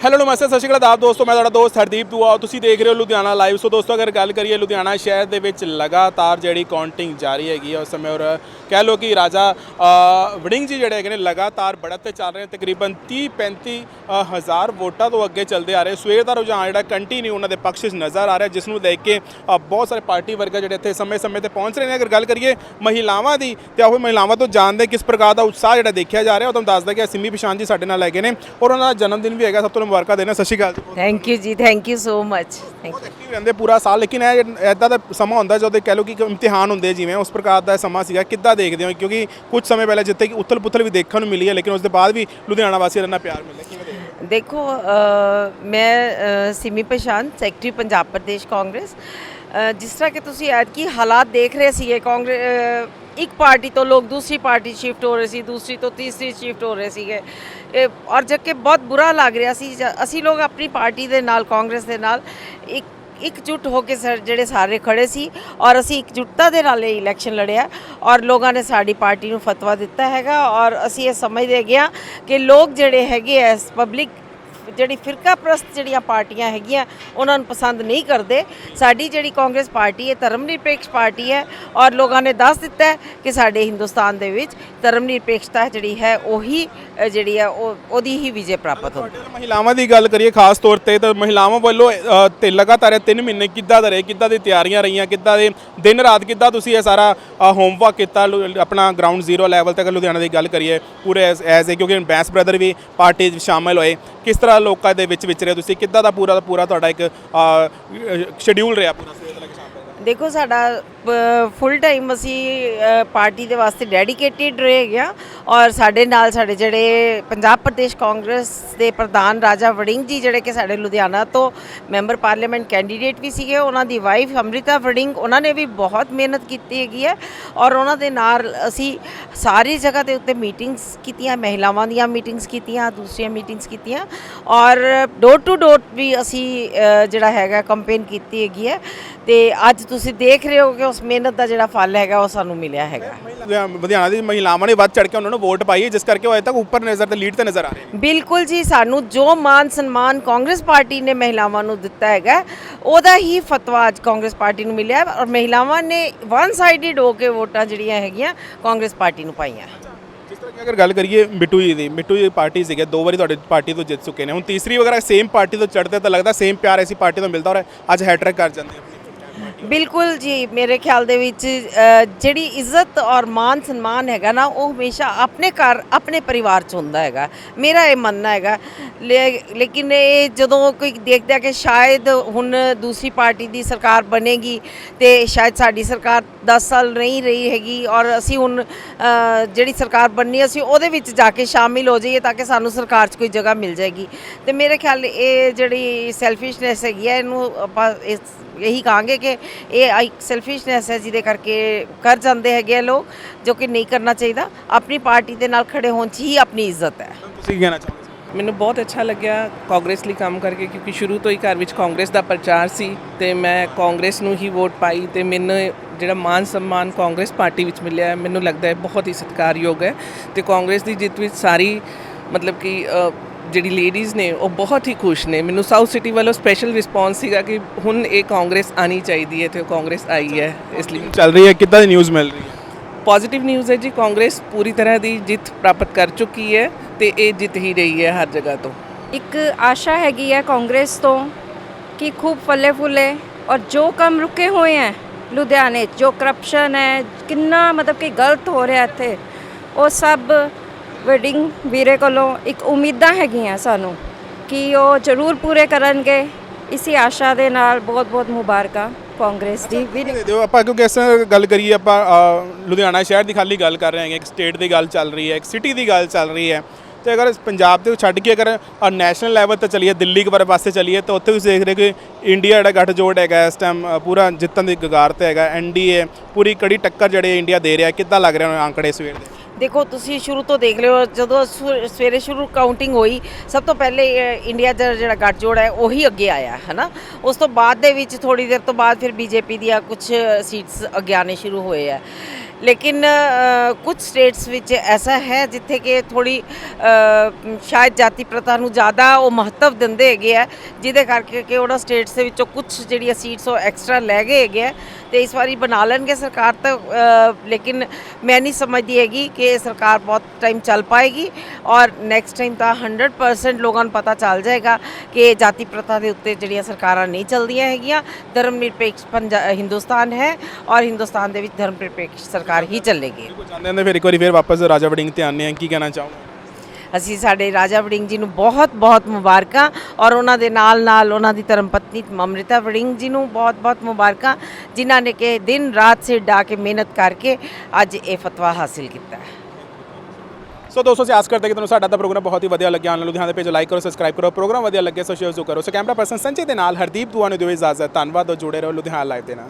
Hello ਨਮਸਤੇ, ਸਤਿ ਸ਼੍ਰੀ ਅਕਾਲ ਆਦਾਬ ਦੋਸਤੋ, ਮੈਂ ਤੁਹਾਡਾ ਦੋਸਤ ਹਰਦੀਪ ਦੂਆ ਤੁਸੀਂ ਦੇਖ ਰਹੇ ਹੋ ਲੁਧਿਆਣਾ ਲਾਈਵ ਸੋ ਦੋਸਤੋ, ਅਗਰ ਗੱਲ ਕਰੀਏ ਲੁਧਿਆਣਾ ਸ਼ਹਿਰ ਦੇ ਵਿੱਚ, ਲਗਾਤਾਰ ਜਿਹੜੀ ਕਾਊਂਟਿੰਗ ਜਾਰੀ ਹੈਗੀ ਹੈ ਉਸ ਸਮੇਂ ਔਰ ਕਹਿ ਲਓ ਕਿ ਰਾਜਾ ਵੜਿੰਗ ਜੀ ਜਿਹੜੇ ਹੈਗੇ ਨੇ, ਲਗਾਤਾਰ ਬੜਤ ਤੇ ਚੱਲ ਰਹੇ ਨੇ। ਤਕਰੀਬਨ 30 35 ਹਜ਼ਾਰ ਵੋਟਾਂ ਤੋਂ ਅੱਗੇ ਚੱਲਦੇ ਆ ਰਹੇ। ਸਵੇਰ ਦਾ ਰੁਝਾਨ ਜਿਹੜਾ ਕੰਟੀਨਿਊ ਉਹਨਾਂ ਦੇ ਪੱਖ 'ਚ ਨਜ਼ਰ ਆ ਰਿਹਾ, ਜਿਸ ਨੂੰ ਦੇਖ ਕੇ ਬਹੁਤ ਸਾਰੇ ਪਾਰਟੀ ਵਰਕਰ ਜਿਹੜੇ ਇੱਥੇ ਸਮੇਂ-ਸਮੇਂ ਤੇ ਪਹੁੰਚ ਰਹੇ ਨੇ। ਅਗਰ ਗੱਲ ਕਰੀਏ ਮਹਿਲਾਵਾਂ ਦੀ, ਤੇ ਆਹੋ ਮਹਿਲਾਵਾਂ ਤੋਂ ਜਾਣਦੇ ਕਿਸ ਪ੍ਰਕਾਰ ਦਾ ਉਤਸ਼ਾਹ ਜਿਹੜਾ ਦੇਖਿਆ ਜਾ ਰਿਹਾ। ਉਹ ਤੁਹਾਨੂੰ ਦੱਸਦਾ ਕਿ ਸਿੰਮੀ ਪਛਾਣ ਜੀ ਸਾਡੇ ਨਾਲ ਹੈਗੇ ਨੇ ਔਰ ਉਹਨਾਂ ਦਾ ਜਨਮ ਦਿਨ ਵੀ ਹੈਗਾ ਸਭ ਤੋਂ ਮੁਬਾਰਕਾਂ ਦੇਣਾ ਸਤਿ ਸ਼੍ਰੀ ਅਕਾਲ ਜੀ। ਥੈਂਕ ਯੂ ਜੀ thank you so much thank ਬਹੁਤ ਐਕਟਿਵ ਰਹਿੰਦੇ ਪੂਰਾ ਸਾਲ ਲੇਕਿਨ ਇਹ ਐਦਾਂ ਦਾ ਸਮਾਂ ਹੁੰਦਾ ਜਦੋਂ ਕਹਿ ਲਓ ਕਿ ਇਮਤਿਹਾਨ ਹੁੰਦੇ ਜਿਵੇਂ ਉਸ ਪ੍ਰਕਾਰ ਦਾ ਸਮਾਂ ਸੀਗਾ ਕਿੱਦਾਂ ਦੇਖਦੇ ਹੋ? ਕਿਉਂਕਿ ਕੁਝ ਸਮੇਂ ਪਹਿਲਾਂ ਜਿੱਥੇ ਕਿ ਉਥਲ ਪੁਥਲ ਵੀ ਦੇਖਣ ਨੂੰ ਮਿਲੀ ਹੈ ਲੇਕਿਨ ਉਸ ਦੇ ਬਾਅਦ ਵੀ ਲੁਧਿਆਣਾ ਵਾਸੀਆਂ ਦਾ ਇੰਨਾ ਪਿਆਰ ਮਿਲਿਆ ਕਿਵੇਂ ਦੇਖਦੇ? ਦੇਖੋ ਮੈਂ ਸਿਮੀ ਪਛਾਨ ਸੈਕਟਰੀ ਪੰਜਾਬ ਪ੍ਰਦੇਸ਼ ਕਾਂਗਰਸ। ਜਿਸ ਤਰ੍ਹਾਂ ਕਿ ਤੁਸੀਂ ਐਤਕੀ ਹਾਲਾਤ ਦੇਖ ਰਹੇ ਸੀਗੇ ਕਾਂਗਰਸ ਇੱਕ ਪਾਰਟੀ ਤੋਂ ਲੋਕ ਦੂਸਰੀ ਪਾਰਟੀ ਸ਼ਿਫਟ ਹੋ ਰਹੇ ਸੀ, ਦੂਸਰੀ ਤੋਂ ਤੀਸਰੀ ਸ਼ਿਫਟ ਹੋ ਰਹੇ ਸੀਗੇ। ਇਹ ਔਰ ਜਦ ਬਹੁਤ ਬੁਰਾ ਲੱਗ ਰਿਹਾ ਸੀ ਅਸੀਂ ਲੋਕ ਆਪਣੀ ਪਾਰਟੀ ਦੇ ਨਾਲ, ਕਾਂਗਰਸ ਦੇ ਨਾਲ ਇੱਕ, ਇਕਜੁੱਟ ਹੋ ਕੇ ਸਰ, ਜਿਹੜੇ ਸਾਰੇ ਖੜੇ ਸੀ ਔਰ ਅਸੀਂ ਇਕਜੁੱਟਤਾ ਦੇ ਨਾਲ ਇਹ ਇਲੈਕਸ਼ਨ ਲੜਿਆ ਔਰ ਲੋਕਾਂ ਨੇ ਸਾਡੀ ਪਾਰਟੀ ਨੂੰ ਫਤਵਾ ਦਿੱਤਾ ਹੈਗਾ ਔਰ ਅਸੀਂ ਇਹ ਸਮਝਦੇ ਹੈਗੇ ਹਾਂ ਕਿ ਲੋਕ ਜਿਹੜੇ ਹੈਗੇ ਐ ਪਬਲਿਕ ਜਿਹੜੀ ਫਿਰਕਾ ਪ੍ਰਸਤ ਜਿਹੜੀਆਂ ਪਾਰਟੀਆਂ ਹੈਗੀਆਂ, ਉਹਨਾਂ ਨੂੰ ਪਸੰਦ ਨਹੀਂ ਕਰਦੇ। ਸਾਡੀ ਜਿਹੜੀ ਕਾਂਗਰਸ ਪਾਰਟੀ ਹੈ ਧਰਮ ਨਿਰਪੇਖ ਪਾਰਟੀ ਹੈ, ਔਰ ਲੋਕਾਂ ਨੇ ਦੱਸ ਦਿੱਤਾ ਕਿ ਸਾਡੇ ਹਿੰਦੁਸਤਾਨ ਦੇ ਵਿੱਚ ਧਰਮ ਨਿਰਪੇਖਤਾ ਜਿਹੜੀ ਹੈ, ਉਹੀ ਜਿਹੜੀ ਹੈ ਉਹ ਉਹਦੀ ਹੀ ਵਿਜੇ ਪ੍ਰਾਪਤ ਹੋਣੀ ਮਹਿਲਾਵਾਂ ਦੀ ਗੱਲ ਕਰੀਏ ਖਾਸ ਤੌਰ ਤੇ ਤਾਂ ਮਹਿਲਾਵਾਂ ਵੱਲੋਂ ਅ, ਤੇ ਲਗਾਤਾਰ 3 ਮਹੀਨੇ ਕਿੱਦਾਂ ਦਾ ਰਹੇ ਕਿੱਦਾਂ ਦੀ ਤਿਆਰੀਆਂ ਰਹੀਆਂ ਕਿੱਦਾਂ ਦੇ ਦਿਨ ਰਾਤ ਕਿੱਦਾਂ ਤੁਸੀਂ ਇਹ ਸਾਰਾ ਹੋਮਵਰਕ ਕੀਤਾ ਲੁ- ਆਪਣਾ ਗਰਾਊਂਡ ਜ਼ੀਰੋ ਲੈਵਲ ਤੱਕ ਲੁਧਿਆਣਾ ਦੀ ਗੱਲ ਕਰੀਏ ਪੂਰੇ ਐਜ਼ ਏ ਕਿਉਂਕਿ ਬੈਂਸ ਬ੍ਰਦਰ ਵੀ ਪਾਰਟੀ 'ਚ ਸ਼ਾਮਲ ਹੋਏ। ਕਿਸ ਤਰ੍ਹਾਂ ਲੋਕਾਂ ਦੇ ਵਿੱਚ ਵਿਚਰੇ ਤੁਸੀਂ? ਕਿੱਦਾਂ ਦਾ ਪੂਰਾ ਦਾ ਪੂਰਾ ਤੁਹਾਡਾ ਇੱਕ ਸ਼ਡਿਊਲ ਰਿਹਾ ਪੂਰਾ? ਸਵੇਰ ਤੋਂ ਲੈ ਕੇ ਸ਼ਾਮ ਤੱਕ? ਦੇਖੋ ਸਾਡਾ ਫੁੱਲ ਟਾਈਮ ਅਸੀਂ ਪਾਰਟੀ ਦੇ ਵਾਸਤੇ ਡੈਡੀਕੇਟਿਡ ਰਹੇ ਗਿਆ ਔਰ ਸਾਡੇ ਨਾਲ ਸਾਡੇ ਜਿਹੜੇ ਪੰਜਾਬ ਪ੍ਰਦੇਸ਼ ਕਾਂਗਰਸ ਦੇ ਪ੍ਰਧਾਨ ਰਾਜਾ ਵੜਿੰਗ ਜੀ ਜਿਹੜੇ ਕਿ ਸਾਡੇ ਲੁਧਿਆਣਾ ਤੋਂ ਮੈਂਬਰ ਪਾਰਲੀਮੈਂਟ ਕੈਂਡੀਡੇਟ ਵੀ ਸੀਗੇ, ਉਹਨਾਂ ਦੀ ਵਾਈਫ ਅੰਮ੍ਰਿਤਾ ਵੜਿੰਗ, ਉਹਨਾਂ ਨੇ ਵੀ ਬਹੁਤ ਮਿਹਨਤ ਕੀਤੀ ਹੈਗੀ ਹੈ। ਔਰ ਉਹਨਾਂ ਦੇ ਨਾਲ ਅਸੀਂ ਸਾਰੀ ਜਗ੍ਹਾ ਦੇ ਉੱਤੇ ਮੀਟਿੰਗਸ ਕੀਤੀਆਂ, ਮਹਿਲਾਵਾਂ ਦੀਆਂ ਮੀਟਿੰਗਸ ਕੀਤੀਆਂ, ਦੂਸਰੀਆਂ ਮੀਟਿੰਗਸ ਕੀਤੀਆਂ। ਔਰ ਡੋਰ ਟੂ ਡੋਰ ਵੀ ਅਸੀਂ ਜਿਹੜਾ ਹੈਗਾ ਕੰਪੇਨ ਕੀਤੀ ਹੈਗੀ ਹੈ। ਤੇ ਅੱਜ ਤੁਸੀਂ ਦੇਖ ਰਹੇ ਹੋ ਕਿ ਉਸ ਮਿਹਨਤ ਦਾ ਜਿਹੜਾ ਫਲ ਹੈਗਾ ਉਹ ਸਾਨੂੰ ਮਿਲਿਆ ਹੈਗਾ। ਲੁਧਿਆ- ਲੁਧਿਆਣਾ ਦੀ ਮਹਿਲਾਵਾਂ ਨੇ ਵੱਧ ਚੜ ਕੇ ਉਹਨਾਂ ਨੂੰ ਵੋਟ ਪਾਈ ਹੈ ਜਿਸ ਕਰਕੇ ਉਹ ਅਜੇ ਤੱਕ ਉੱਪਰ ਨਜ਼ਰ ਤੇ ਲੀਡ ਤੇ ਨਜ਼ਰ ਆ ਰਹੇ ਨੇ। ਬਿਲਕੁਲ ਜੀ ਸਾਨੂੰ ਜੋ ਮਾਨ ਸਨਮਾਨ ਕਾਂਗਰਸ ਪਾਰਟੀ ਨੇ ਮਹਿਲਾਵਾਂ ਨੂੰ ਦਿੱਤਾ ਹੈਗਾ ਉਹਦਾ ਹੀ ਫਤਵਾ ਅੱਜ ਕਾਂਗਰਸ ਪਾਰਟੀ ਨੂੰ ਮਿਲਿਆ ਔਰ ਮਹਿਲਾਵਾਂ ਨੇ ਵਨ ਸਾਈਡਡ ਹੋ ਕੇ ਵੋਟਾਂ ਜਿਹੜੀਆਂ ਹੈਗੀਆਂ ਕਾਂਗਰਸ ਪਾਰਟੀ ਨੂੰ ਪਾਈਆਂ। ਜਿਸ ਤਰ੍ਹਾਂ ਕਿ ਅਗਰ ਗੱਲ ਕਰੀਏ ਮਿੱਟੂ ਜੀ ਦੀ ਮਿੱਟੂ ਜੀ ਪਾਰਟੀ ਸੀਗੇ ਦੋ ਵਾਰੀ ਤੁਹਾਡੇ ਪਾਰਟੀ ਤੋਂ ਜਿੱਤ ਚੁੱਕੇ ਨੇ। ਹੁਣ ਤੀਸਰੀ ਵਗੈਰਾ ਸੇਮ ਪਾਰਟੀ ਤੋਂ ਚੜਦੇ ਤਾਂ ਲੱਗਦਾ ਸੇਮ ਪਿਆਰ ਐਸੀ ਪਾਰਟੀ ਤੋਂ ਮਿਲਦਾ ਔਰ ਅੱਜ ਹੈਟ੍ਰਿਕ ਕਰ ਜਾਂਦੇ ਆਪਣੀ ਬਿਲਕੁਲ ਜੀ, ਮੇਰੇ ਖਿਆਲ ਦੇ ਵਿੱਚ ਜਿਹੜੀ ਇੱਜ਼ਤ ਔਰ ਮਾਨ ਸਨਮਾਨ ਹੈਗਾ ਨਾ, ਉਹ ਹਮੇਸ਼ਾ ਆਪਣੇ ਘਰ, ਆਪਣੇ ਪਰਿਵਾਰ 'ਚ ਹੁੰਦਾ ਹੈਗਾ। ਮੇਰਾ ਇਹ ਮੰਨਣਾ ਹੈਗਾ। ਲੇ- ਲੇਕਿਨ ਇਹ ਜਦੋਂ ਕੋਈ ਦੇਖਦਾ ਕਿ ਸ਼ਾਇਦ ਹੁਣ ਦੂਸਰੀ ਪਾਰਟੀ ਦੀ ਸਰਕਾਰ ਬਣੇਗੀ ਤੇ ਸ਼ਾਇਦ ਸਾਡੀ ਸਰਕਾਰ 10 ਸਾਲ ਨਹੀਂ ਰਹੀ ਹੈਗੀ ਔਰ ਅਸੀਂ ਹੁਣ ਜਿਹੜੀ ਸਰਕਾਰ ਬਣਨੀ ਅਸੀਂ ਉਹਦੇ ਵਿੱਚ ਜਾ ਕੇ ਸ਼ਾਮਿਲ ਹੋ ਜਾਈਏ ਤਾਂ ਕਿ ਸਾਨੂੰ ਸਰਕਾਰ 'ਚ ਕੋਈ ਜਗ੍ਹਾ ਮਿਲ ਜਾਏਗੀ। ਤੇ ਮੇਰੇ ਖਿਆਲ ਇਹ ਜਿਹੜੀ ਸੈਲਫਿਸ਼ਨੈਸ ਹੈਗੀ ਹੈ, ਇਹਨੂੰ ਆਪਾਂ ਇਸ ਇਹੀ ਕਹਾਂਗੇ ਕਿ ਇਹ ਇੱਕ ਸੈਲਫਿਸ਼ਨੈਸ ਹੈ ਜਿਹਦੇ ਕਰਕੇ ਕਰ ਜਾਂਦੇ ਹੈਗੇ ਆ ਲੋਕ ਜੋ ਕਿ ਨਹੀਂ ਕਰਨਾ ਚਾਹੀਦਾ। ਆਪਣੀ ਪਾਰਟੀ ਦੇ ਨਾਲ ਖੜੇ ਹੋਣ 'ਚ ਹੀ ਆਪਣੀ ਇੱਜ਼ਤ ਹੈ। ਤੁਸੀਂ ਕੀ ਕਹਿਣਾ ਚਾਹੋਗੇ? ਮੈਨੂੰ ਬਹੁਤ ਅੱਛਾ ਲੱਗਿਆ ਕਾਂਗਰਸ ਲਈ ਕੰਮ ਕਰਕੇ ਕਿਉਂਕਿ ਸ਼ੁਰੂ ਤੋਂ ਹੀ ਘਰ ਵਿੱਚ ਕਾਂਗਰਸ ਦਾ ਪ੍ਰਚਾਰ ਸੀ ਤੇ ਮੈਂ ਕਾਂਗਰਸ ਨੂੰ ਹੀ ਵੋਟ ਪਾਈ ਤੇ ਮੈਨੂੰ ਜਿਹੜਾ ਮਾਨ ਸਨਮਾਨ ਕਾਂਗਰਸ ਪਾਰਟੀ ਵਿੱਚ ਮਿਲਿਆ ਮੈਨੂੰ ਲੱਗਦਾ ਹੈ ਬਹੁਤ ਹੀ ਸਤਿਕਾਰਯੋਗ ਹੈ। ਤੇ ਕਾਂਗਰਸ ਦੀ ਜਿੱਤ ਵਿੱਚ ਸਾਰੀ ਮਤਲਬ ਕਿ ਜਿਹੜੀ ਲੇਡੀਜ਼ ਨੇ ਉਹ ਬਹੁਤ ਹੀ ਖੁਸ਼ ਨੇ। ਮੈਨੂੰ ਸਾਊਥ ਸਿਟੀ ਵੱਲੋਂ ਸਪੈਸ਼ਲ ਰਿਸਪੌਂਸ ਸੀਗਾ ਕਿ ਹੁਣ ਇਹ ਕਾਂਗਰਸ ਆਣੀ ਚਾਹੀਦੀ ਹੈ ਤੇ ਉਹ ਕਾਂਗਰਸ ਆਈ ਹੈ ਇਸ ਲਈ। ਚੱਲ ਰਹੀ ਹੈ ਕਿੱਦਾਂ ਦੀ ਨਿਊਜ਼ ਮਿਲ ਰਹੀ ਹੈ? ਪੋਜ਼ਿਟਿਵ ਨਿਊਜ਼ ਹੈ ਜੀ ਕਾਂਗਰਸ ਪੂਰੀ ਤਰ੍ਹਾਂ ਦੀ ਜਿੱਤ ਪ੍ਰਾਪਤ ਕਰ ਚੁੱਕੀ ਹੈ ਤੇ ਇਹ ਜਿੱਤ ਹੀ ਰਹੀ ਹੈ ਹਰ ਜਗ੍ਹਾ ਤੋਂ। ਇੱਕ ਆਸ਼ਾ ਹੈਗੀ ਹੈ ਕਾਂਗਰਸ ਤੋਂ ਕਿ ਖੂਬ ਫੱਲੇ ਫੁੱਲੇ ਔਰ ਜੋ ਕੰਮ ਰੁਕੇ ਹੋਏ ਹੈ ਲੁਧਿਆਣੇ 'ਚ, ਜੋ ਕਰਪਸ਼ਨ ਹੈ ਕਿੰਨਾ ਮਤਲਬ ਕਿ ਗਲਤ ਹੋ ਰਿਹਾ ਇੱਥੇ ਉਹ ਸਭ ਵੈਡਿੰਗ ਵੀਰੇ ਕੋਲੋਂ ਇੱਕ ਉਮੀਦਾਂ ਹੈਗੀਆਂ ਸਾਨੂੰ ਕਿ ਉਹ ਜ਼ਰੂਰ ਪੂਰੇ ਕਰਨਗੇ। ਇਸੀ ਆਸ਼ਾ ਦੇ ਨਾਲ ਬਹੁਤ ਬਹੁਤ ਮੁਬਾਰਕਾਂ ਕਾਂਗਰਸ ਦੀ। ਵੀ ਦਿਓ? ਆਪਾਂ ਕਿਉਂਕਿ ਇਸ ਤਰ੍ਹਾਂ ਗੱਲ ਕਰੀਏ, ਆਪਾਂ ਲੁਧਿਆਣਾ ਸ਼ਹਿਰ ਦੀ ਖਾਲੀ ਗੱਲ ਕਰ ਰਹੇ ਹਾਂ ਇੱਕ ਸਟੇਟ ਦੀ ਗੱਲ ਚੱਲ ਰਹੀ ਹੈ, ਇੱਕ ਸਿਟੀ ਦੀ ਗੱਲ ਚੱਲ ਰਹੀ ਹੈ। ਤੇ ਅਗਰ ਪੰਜਾਬ ਦੇ ਛੱਡ ਕੇ ਅਗਰ ਨੈਸ਼ਨਲ ਲੈਵਲ ਤੇ ਚਲੀਏ, ਦਿੱਲੀ ਕੇ ਪਾਸੇ ਚਲੀਏ, ਤਾਂ ਉੱਥੇ ਵੀ ਦੇਖ ਰਹੇ ਕਿ ਇੰਡੀਆ ਜਿਹੜਾ ਗੱਠਜੋੜ ਹੈਗਾ, ਇਸ ਟਾਈਮ ਪੂਰਾ ਜਿੱਤਣ ਦੀ ਗਗਾਰ ਤੇ ਹੈਗਾ ਐਨਡੀਏ ਪੂਰੀ ਕੜੀ ਟੱਕਰ ਜਿਹੜੇ ਇੰਡੀਆ ਦੇ ਰਿਹਾ, ਕਿੱਦਾਂ ਲੱਗ ਰਿਹਾ ਆંકੜੇ ਸਵੇਰ ਦੇ? ਦੇਖੋ, ਤੁਸੀਂ ਸ਼ੁਰੂ ਤੋਂ ਦੇਖ ਲਿਓ, ਜਦੋਂ ਸਵੇ- ਸਵੇਰੇ ਸ਼ੁਰੂ ਕਾਊਂਟਿੰਗ ਹੋਈ, ਸਭ ਤੋਂ ਪਹਿਲੇ ਇੰਡੀਆ ਦਾ ਜਿਹੜਾ ਗੱਠਜੋੜ ਹੈ, ਉਹੀ ਅੱਗੇ ਆਇਆ ਹੈ ਨਾ ਉਸ ਤੋਂ ਬਾਅਦ ਦੇ ਵਿੱਚ ਥੋੜੀ ਦੇਰ ਤੋਂ ਬਾਅਦ ਫਿਰ ਬੀਜੇਪੀ ਦੀਆਂ ਕੁਝ ਸੀਟਸ ਅੱਗੇ ਆਉਣੇ ਸ਼ੁਰੂ ਹੋਏ ਆ। ਲੇਕਿਨ ਅ, ਕੁਝ ਸਟੇਟਸ ਵਿੱਚ ਐਸਾ ਹੈ ਜਿੱਥੇ ਕਿ ਥੋੜੀ ਸ਼ਾਇਦ ਜਾਤੀ ਪ੍ਰਥਾ ਨੂੰ ਜ਼ਿਆਦਾ ਉਹ ਮਹੱਤਵ ਦਿੰਦੇ ਹੈਗੇ ਆ ਜਿਹਦੇ ਕਰਕੇ ਕਿ ਉਹਨਾਂ ਸਟੇਟਸ ਦੇ ਵਿੱਚੋਂ ਕੁਝ ਜਿਹੜੀਆਂ ਸੀਟਸ ਉਹ ਐਕਸਟਰਾ ਲੈ ਗਏ ਹੈਗੇ ਆ ਤੇ ਇਸ ਵਾਰੀ ਬਣਾ ਲੈਣਗੇ ਸਰਕਾਰ ਤਾਂ ਲੇਕਿਨ ਮੈਂ ਨਹੀਂ ਸਮਝਦੀ ਹੈਗੀ ਕਿ ਇਹ ਸਰਕਾਰ ਬਹੁਤ ਟਾਈਮ ਚੱਲ ਪਾਏਗੀ ਔਰ ਨੈਕਸਟ ਟਾਈਮ ਤਾਂ 100% ਲੋਕਾਂ ਨੂੰ ਪਤਾ ਚੱਲ ਜਾਏਗਾ ਕਿ ਜਾਤੀ ਪ੍ਰਥਾ ਦੇ ਉੱਤੇ ਜਿਹੜੀਆਂ ਸਰਕਾਰਾਂ ਨਹੀਂ ਚੱਲਦੀਆਂ ਹੈਗੀਆਂ ਧਰਮ ਨਿਰਪੇਖ ਪੰਜਾ- ਹਿੰਦੁਸਤਾਨ ਹੈ ਔਰ ਹਿੰਦੁਸਤਾਨ ਦੇ ਵਿੱਚ ਧਰਮ ਨਿਰਪੇਖ ਸਰਕਾਰ ਹੀ ਚੱਲੇਗੀ। ਬਿਲਕੁਲ ਹਾਂ ਫਿਰ ਇੱਕ ਵਾਰੀ ਫਿਰ ਵਾਪਸ ਰਾਜਾ ਵੜਿੰਗ ਤੇ ਆਉਂਦੇ ਹਾਂ ਕੀ ਕਹਿਣਾ ਚਾਹੋਗੇ? ਅਸੀਂ ਸਾਡੇ ਰਾਜਾ ਵੜਿੰਗ ਜੀ ਨੂੰ ਬਹੁਤ ਬਹੁਤ ਮੁਬਾਰਕਾਂ ਔਰ ਉਹਨਾਂ ਦੇ ਨਾਲ ਨਾਲ ਉਹਨਾਂ ਦੀ ਧਰਮ ਪਤਨੀ ਮਮ੍ਰਿਤਾ ਵੜਿੰਗ ਜੀ ਨੂੰ ਬਹੁਤ ਬਹੁਤ ਮੁਬਾਰਕਾਂ ਜਿਨ੍ਹਾਂ ਨੇ ਕਿ ਦਿਨ ਰਾਤ ਸਿਰ ਡਾ ਕੇ ਮਿਹਨਤ ਕਰਕੇ ਅੱਜ ਇਹ ਫਤਵਾ ਹਾਸਿਲ ਕੀਤਾ ਹੈ। ਸੋ ਦੋਸਤੋ ਅਸੀਂ ਆਸ ਕਰਦੇ ਕਿ ਤੁਹਾਨੂੰ ਸਾਡਾ ਦਾ ਪ੍ਰੋਗਰਾਮ ਬਹੁਤ ਹੀ ਵਧੀਆ ਲੱਗਿਆ। ਆਨਲਾਈਨ ਲੁਧਿਆਣਾ ਦੇ ਪੇਜ ਲਾਈਕ ਕਰੋ ਸਬਸਕ੍ਰਾਈਬ ਕਰੋ ਪ੍ਰੋਗਰਾਮ ਵਧੀਆ ਲੱਗੇ ਸੋ ਸ਼ੇਅਰ ਜ਼ਰੂਰ ਕਰੋ। ਸੋ ਕੈਮਰਾ ਪਰਸਨ ਸੰਜੇ ਦੇ ਨਾਲ ਹਰਦੀਪ ਦੁਆ ਨੂੰ ਦਿਓ ਇਜਾਜ਼ਤ। ਧੰਨਵਾਦ ਔਰ ਜੁੜੇ ਰਹੋ ਲੁਧਿਆਣਾ ਲਾਈਵ ਦੇ ਨਾਲ।